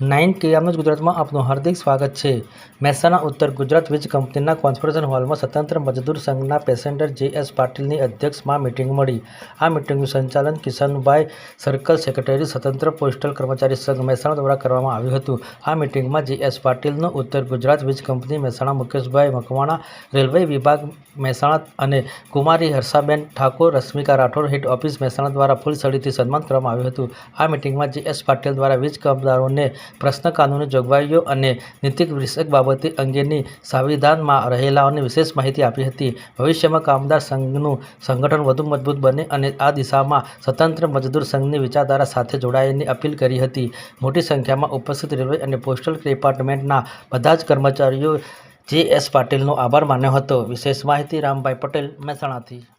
Nine કેએમનું ગુજરાતમાં આપનું હાર્દિક સ્વાગત છે. મહેસાણા, ઉત્તર ગુજરાત વીજ કંપનીના કોન્ફરન્સ હોલમાં સ્વતંત્ર મજદૂર સંઘના પેસેન્જર જે એસ પાટીલની અધ્યક્ષમાં મિટિંગ મળી. આ મીટિંગનું સંચાલન કિશનભાઈ સર્કલ સેક્રેટરી સ્વતંત્ર પોસ્ટલ કર્મચારી સંઘ મહેસાણા દ્વારા કરવામાં આવ્યું હતું. આ મિટિંગમાં જે એસ પાટીલનું ઉત્તર ગુજરાત વીજ કંપની મહેસાણા મુકેશભાઈ મકવાણા, રેલવે વિભાગ મહેસાણા અને કુમારી હર્ષાબેન ઠાકોર, રશ્મિકા રાઠોડ, હેડ ઓફિસ મહેસાણા દ્વારા ફૂલછડીથી સન્માન કરવામાં આવ્યું હતું. આ મિટિંગમાં જે એસ પાટીલ દ્વારા વીજ કામદારોને પ્રશ્ન કાનૂની જોગવાઈઓ અને નીતિક વિષયક બાબતે અંગેની સંવિધાનમાં રહેલાઓની વિશેષ માહિતી આપી હતી. ભવિષ્યમાં કામદાર સંઘનું સંગઠન વધુ મજબૂત બને અને આ દિશામાં સ્વતંત્ર મજદૂર સંઘની વિચારધારા સાથે જોડાયેલી અપીલ કરી હતી. મોટી સંખ્યામાં ઉપસ્થિત રેલવે અને પોસ્ટલ ડિપાર્ટમેન્ટના બધા જ કર્મચારીઓ જે એસ પાટીલનો આભાર માન્યો હતો. વિશેષ માહિતી રામભાઈ પટેલ મહેસાણાથી.